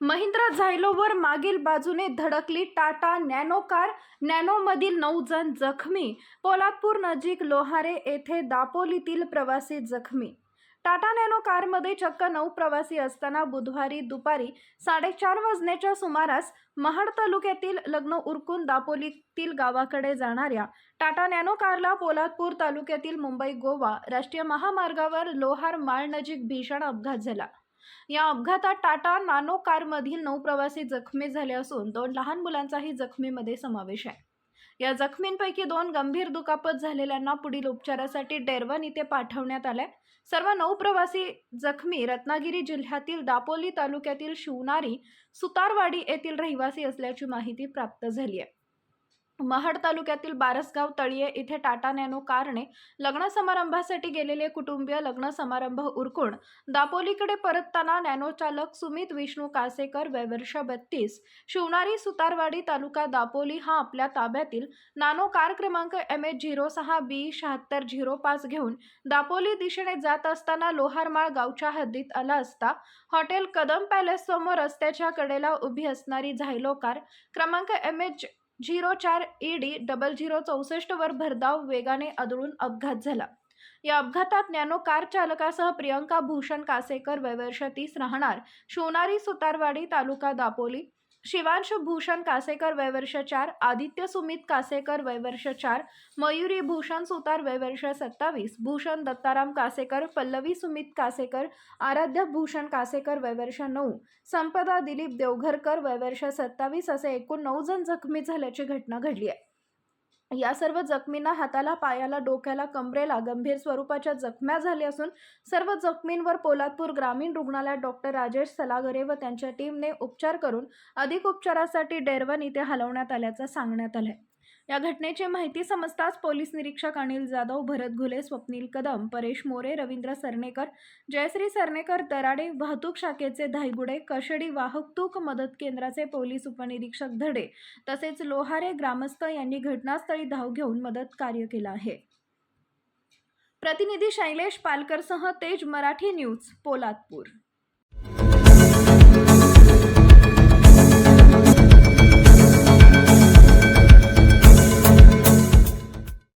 महिंद्रा झायलोवर मागील बाजूने धडकली टाटा नॅनो कार. नॅनोमधील नऊ जण जखमी. पोलादपूर नजीक लोहारे येथे दापोलीतील प्रवासी जखमी. टाटा नॅनो कारमध्ये चक्क नऊ प्रवासी असताना बुधवारी दुपारी साडेचार वाजण्याच्या सुमारास महाड तालुक्यातील लग्न उरकून दापोलीतील गावाकडे जाणाऱ्या टाटा नॅनो कारला पोलादपूर तालुक्यातील मुंबई गोवा राष्ट्रीय महामार्गावर लोहार माळ नजीक भीषण अपघात झाला. या अपघातात टाटा नानो कारमधील नऊ प्रवासी जखमी झाले असून दोन लहान मुलांचाही जखमीमध्ये समावेश आहे. या जखमींपैकी दोन गंभीर दुखापत झालेल्यांना पुढील उपचारासाठी डेरवन इथे पाठवण्यात आलंय. सर्व नऊ प्रवासी जखमी रत्नागिरी जिल्ह्यातील दापोली तालुक्यातील शिवनारी सुतारवाडी येथील रहिवासी असल्याची माहिती प्राप्त झाली आहे. महाड तालुक्यातील बारसगाव तळीये इथे टाटा नॅनो कारने लग्न समारंभासाठी गेलेले कुटुंबीय लग्न समारंभ उरकून दापोलीकडे परतताना नॅनो चालक सुमित विष्णू कासेकर वैवर्ष बत्तीस. शिवनारी सुतारवाडी तालुका दापोली हा आपल्या ताब्यातील नानो कार क्रमांक एम एच झिरो सहा बी शहात्तर झिरो पाच घेऊन दापोली दिशेने जात असताना लोहारमाळ गावच्या हद्दीत आला असता हॉटेल कदम पॅलेस समोर रस्त्याच्या कडेला उभी असणारी झायलो कार क्रमांक एम एच झिरो चार ई डी डबल झिरो चौसष्टवर भरधाव वेगाने आदळून अपघात झाला. या अपघातात नॅनो कार चालकासह प्रियंका भूषण कासेकर वयवर्ष तीस राहणार शिवनारी सुतारवाडी तालुका दापोली शिवांश भूषण कासेकर वयवर्ष चार आदित्य सुमित कासेकर वयवर्ष चार मयुरी भूषण सुतार वयवर्ष सत्तावीस भूषण दत्ताराम कासेकर पल्लवी सुमित कासेकर आराध्य भूषण कासेकर वयवर्ष नऊ संपदा दिलीप देवघरकर वयवर्ष सत्तावीस असे एकूण नऊ जण जखमी झाल्याची घटना घडली आहे. या सर्व जखमींना हाताला पायाला डोक्याला कंबरेला गंभीर स्वरूपाच्या जखम्या झाल्या असून सर्व जखमींवर पोलादपूर ग्रामीण रुग्णालयात डॉक्टर राजेश सलागरे व त्यांच्या टीमने उपचार करून अधिक उपचारासाठी डेरवन इथे हलवण्यात आल्याचं सांगण्यात आलंय. या घटनेची माहिती समजताच पोलीस निरीक्षक अनिल जाधव भरत घुले स्वप्नील कदम परेश मोरे रवींद्र सरनेकर जयश्री सरनेकर दराडे वाहतूक शाखेचे धायगुडे कशडी वाहतूक मदत केंद्राचे पोलीस उपनिरीक्षक धडे तसेच लोहारे ग्रामस्थ यांनी घटनास्थळी धाव घेऊन मदत कार्य केलं आहे. प्रतिनिधी शैलेश पालकरसह तेज मराठी न्यूज पोलादपूर.